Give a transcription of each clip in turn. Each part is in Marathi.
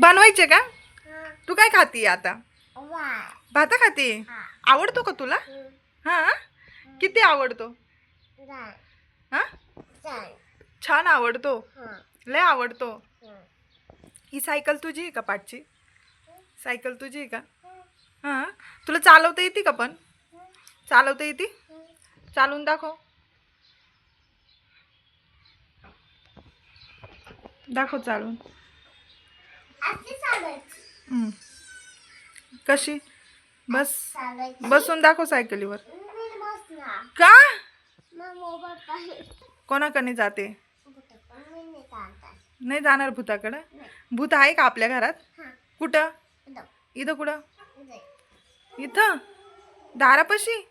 बनवायचे का? तू काय खाती आता? भाता खाते? हा. आवडतो का तुला? हा? किती आवडतो? हा? छान आवडतो. लय आवडतो. ही. सायकल तुझी आहे का पाठची? सायकल तुझी आहे का? हां? तुला चालवता येते का पण? चालवता येते? चालवून दाखव. दाखव चालवून हम्म. कशी? बस. बसून दाखव सायकलीवर. का? कोणाकडे जाते? नाही जाणार भूताकडं? भूत आहे का आपल्या घरात? कुठं? इथं. कुठं? इथं. दारापाशी?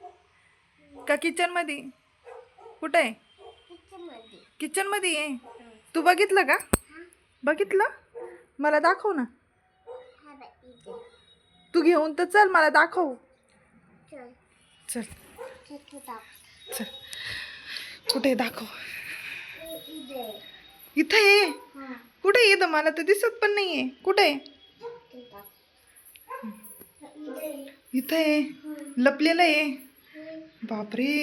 का किचनमध्ये? कुठं आहे? किचनमध्ये. आहे. तू बघितलं का? बघितलं? मला दाखव ना. तू घेऊन तर चल मला दाखव. चल. चल. कुठे दाखव. इथं. आहे कुठे इथं? मला तर दिसत पण नाही आहे? कुठे इथं. आहे लपलेलं आहे बापरे.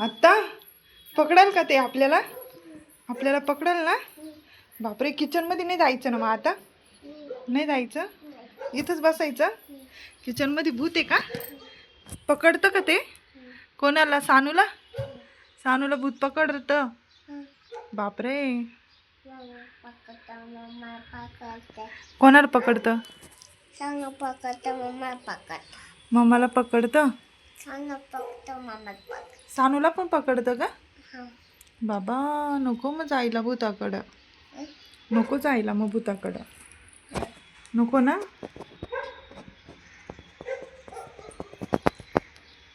आत्ता? पकडाल का ते आपल्याला? आपल्याला पकडाल ना? बापरे किचनमध्ये नाही जायचं ना मग आता? नाही जायचं? इथंच बसायचं? किचनमध्ये भूत आहे का? पकडतं का ते? कोणाला? सानूला? सानूला भूत पकडतं. बापरे. कोणाला पकडतं? मम्माला पकडतं? सानूला पण पकडतं का? बाबा नको मग जायला भूताकडं. नको जायला मग भूताकडं. नको ना?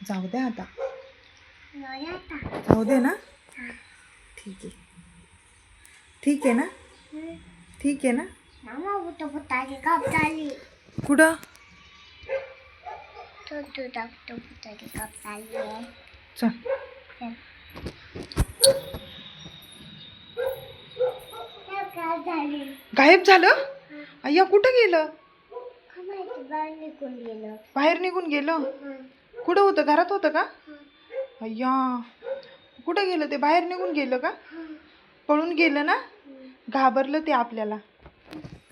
जाऊ दे आता. जाऊ दे ना. ठीक आहे. ठीक आहे ना? ठीक आहे ना? कुठं? चल गायब झालं. अय्या कुठं गेलं? बाहेर निघून गेलं. बाहेर निघून गेलं? कुठं होतं? घरात होतं का? अय्या. कुठं गेलं ते? बाहेर निघून गेलं का? पळून गेलं ना. घाबरलं ते आपल्याला.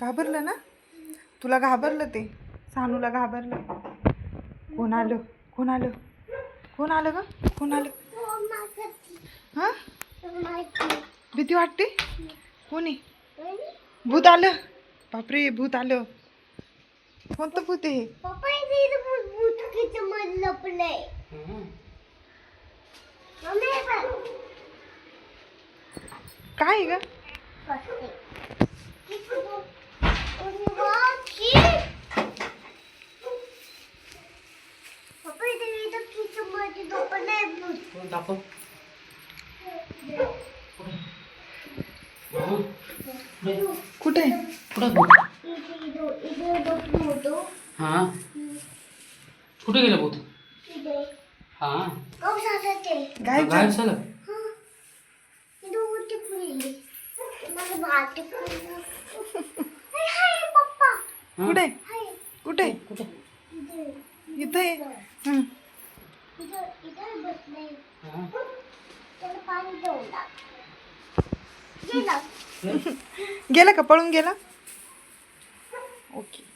घाबरलं ना? तुला घाबरलं ते? सानूला घाबरलं. कोण आलं? कोण आलं? कोण आलं ग? कोण आलं? हो. भीती वाटते? कोणी? भूत आलं. बापरे भूत आलं. कोणतं भूत आहे हे? पप्पा इथे इथं भूत भूतकीचं मध लपलंय मम्मी हे बघ. काय आहे ग बघते. इथं बघ. अरे वा, की. पप्पा इथे इथं किचं मध लपलंय भूत. दाखव कुठे आहे? कुठं भूत इथे इथं- इथे लपून होतो. हा? कुठे गेलं भूत. हा? गायब गायब झालं? हं. हा? कुठे. कुठे? आहे? कुठे इथे. गेला का? पळून गेला? ओके.